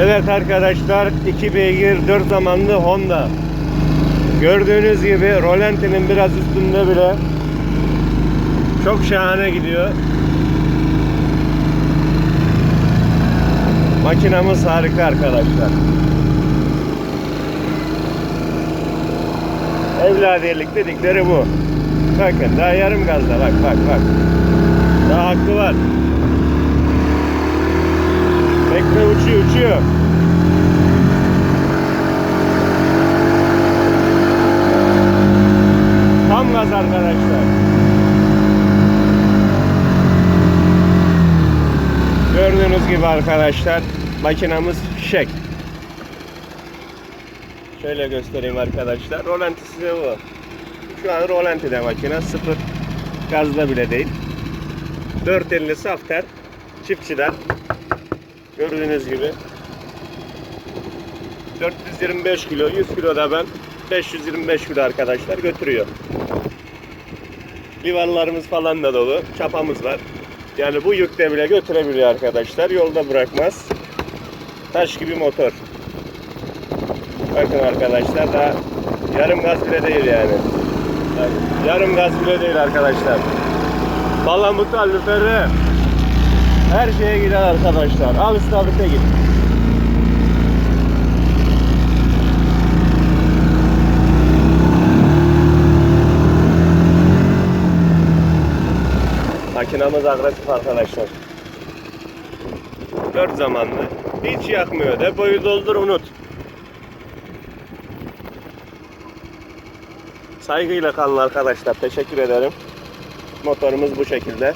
Evet arkadaşlar 2 beygir 4 zamanlı Honda. Gördüğünüz gibi rolantinin biraz üstünde bile çok şahane gidiyor. Makinamız harika arkadaşlar. Evladiyelik dedikleri bu. Bakın daha yarım gazda bak bak bak. Daha hakkı var. Tam gaz arkadaşlar. Gördüğünüz gibi arkadaşlar makinamız fişek. Şöyle göstereyim arkadaşlar. Rolantisi de bu. Şu an rolantide makine sıfır gazda bile değil. 450 safter çiftçiden gördüğünüz gibi 425 kilo 100 kilo da ben 525 kilo arkadaşlar götürüyor. Livarlarımız falan da dolu. Çapamız var. Yani bu yükte bile götürebiliyor arkadaşlar. Yolda bırakmaz. Taş gibi motor. Bakın arkadaşlar daha yarım gaz bile değil yani. Yani yarım gaz bile değil arkadaşlar. Palamut alüferi her şeye gider arkadaşlar. Al istavrite git. Makinamız agresif arkadaşlar. Dört zamanlı. Hiç yakmıyor. Depoyu doldur unut. Saygıyla kalın arkadaşlar. Teşekkür ederim. Motorumuz bu şekilde.